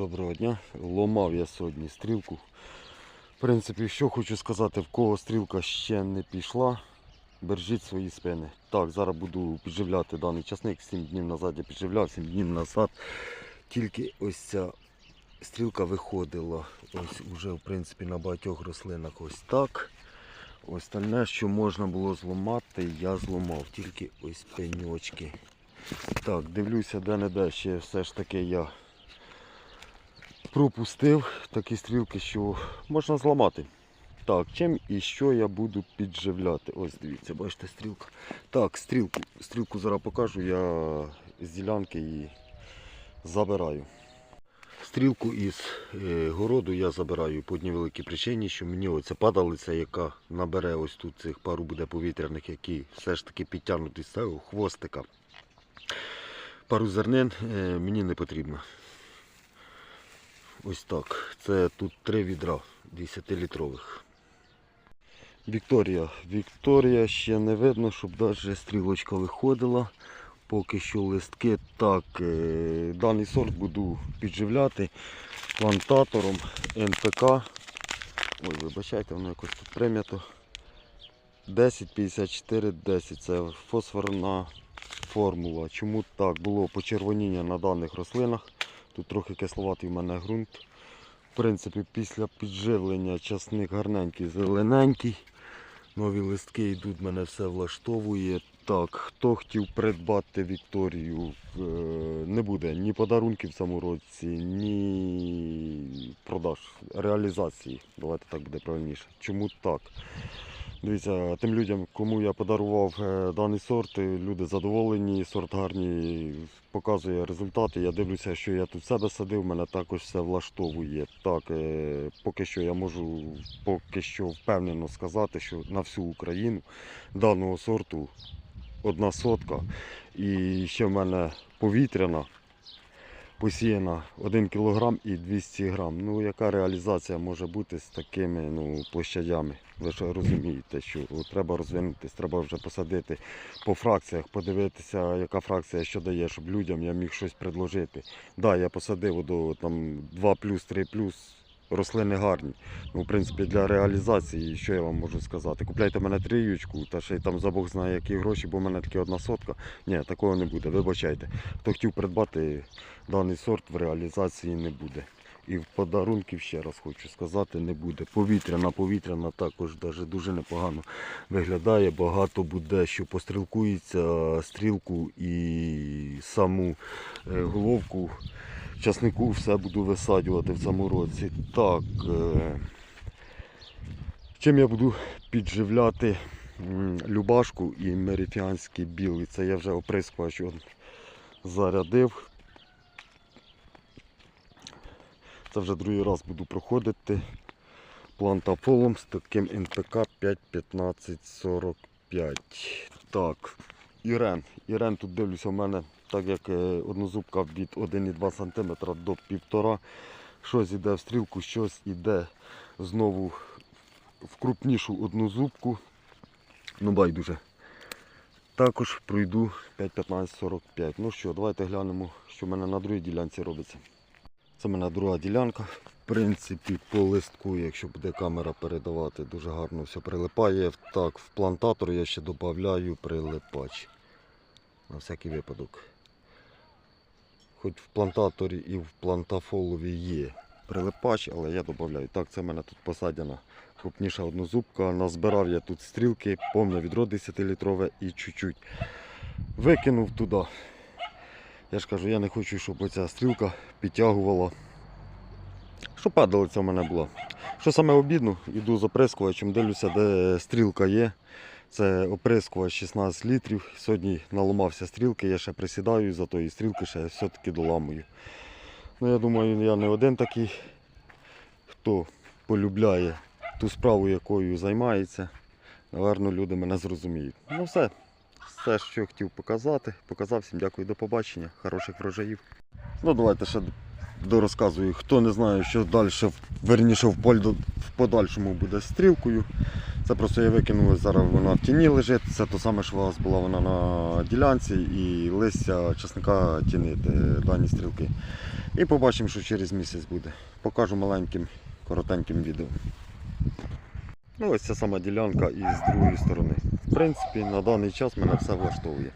Доброго дня. Ломав я сьогодні стрілку. В принципі, що хочу сказати, в кого стрілка ще не пішла, бережіть свої спини. Так, зараз буду підживляти даний часник. 7 днів назад я підживляв, 7 днів назад. Тільки ось ця стрілка виходила. Ось уже в принципі на багатьох рослинах ось так. Остальне, що можна було зламати, я зламав. Тільки ось пеньочки. Так, дивлюся, де-не-де ще все ж таки я пропустив такі стрілки, що можна зламати. Так, чим і що я буду підживляти? Ось дивіться, бачите, стрілка. Так, стрілку, стрілку зараз покажу, я з ділянки її забираю. Стрілку із е, городу я забираю по одній великій причині, що мені оця падалиця, яка набере ось тут цих пару буде повітряних, які все ж таки підтягнуті з цього хвостика. Пару зернин е, мені не потрібно. Ось так. Це тут три відра 10-літрових. Вікторія. Вікторія ще не видно, щоб навіть стрілочка виходила. Поки що листки. Так, е, даний сорт буду підживляти плантатором НПК. Ой, вибачайте, воно якось тут прим'ято. 105410 це фосфорна формула. Чому так? Було почервоніння на даних рослинах. Тут трохи кисловатий в мене ґрунт. В принципі, після підживлення часник гарненький, зелененький. Нові листки йдуть, мене все влаштовує. Так, хто хотів придбати Вікторію, е, не буде ні подарунків в цьому році, ні продаж, реалізації. Давайте так буде правильніше. Чому так? Дивіться, тим людям, кому я подарував е, даний сорт, люди задоволені, сорт гарний, показує результати. Я дивлюся, що я тут себе садив, мене також все влаштовує. Так, е, поки що я можу поки що впевнено сказати, що на всю Україну даного сорту одна сотка. І ще в мене повітряна. Посіяна 1 кг і 200 грам. Ну, яка реалізація може бути з такими ну, площадями? Ви ж розумієте, що треба розвинутися, треба вже посадити по фракціях, подивитися, яка фракція що дає, щоб людям я міг щось предложити. Так, да, я посадив до там 2 3 рослини гарні. Ну, в принципі, для реалізації, що я вам можу сказати? Купляйте мене тріючку, та ще й там за Бог знає, які гроші, бо в мене тільки одна сотка. Ні, такого не буде, вибачайте. Хто хотів придбати даний сорт в реалізації не буде. І в подарунків ще раз хочу сказати, не буде. Повітряна, повітряна також даже дуже непогано виглядає. Багато буде, що пострілкується стрілку і саму е, головку часнику все буду висаджувати в цьому році. Так, е, чим я буду підживляти любашку і мерифіанський білий. Це я вже оприскувач зарядив. Це вже другий раз буду проходити плантафолом з таким НПК 51545. Так, Ірен. Ірен тут дивлюся в мене, так як е, однозубка від 1,2 см до 1,5 Щось іде в стрілку, щось іде знову в крупнішу однозубку. Ну байдуже. Також пройду 5.15.45. Ну що, давайте глянемо, що в мене на другій ділянці робиться. Це в мене друга ділянка. В принципі, по листку, якщо буде камера передавати, дуже гарно все прилипає. Так, в плантатор я ще додаю прилипач. На всякий випадок. Хоч в плантаторі і в плантафолові є прилипач, але я додаю. Так, це в мене тут посадена крупніша однозубка. Назбирав я тут стрілки, повне відро 10-літрове і чуть-чуть викинув туди. Я ж кажу, я не хочу, щоб оця стрілка підтягувала. Щоб падалиця в мене була. Що саме обідно, іду з оприскувачем, дивлюся, де стрілка є. Це оприскувач 16 літрів. Сьогодні наламався стрілки, я ще присідаю за тої стрілки, ще все-таки доламую. Ну, я думаю, я не один такий, хто полюбляє ту справу, якою займається. Наверно, люди мене зрозуміють. Ну все, все, що хотів показати. Показав всім дякую, до побачення. Хороших врожаїв. Ну давайте ще дорозказую. Хто не знає, що далі, верніше в, подальшому буде стрілкою. Це просто я викинув, зараз вона в тіні лежить. Це то саме, що у вас була вона на ділянці і листя часника тінити дані стрілки. І побачимо, що через місяць буде. Покажу маленьким, коротеньким відео. Ну, ось ця сама ділянка і з другої сторони. В принципі, на даний час мене все влаштовує.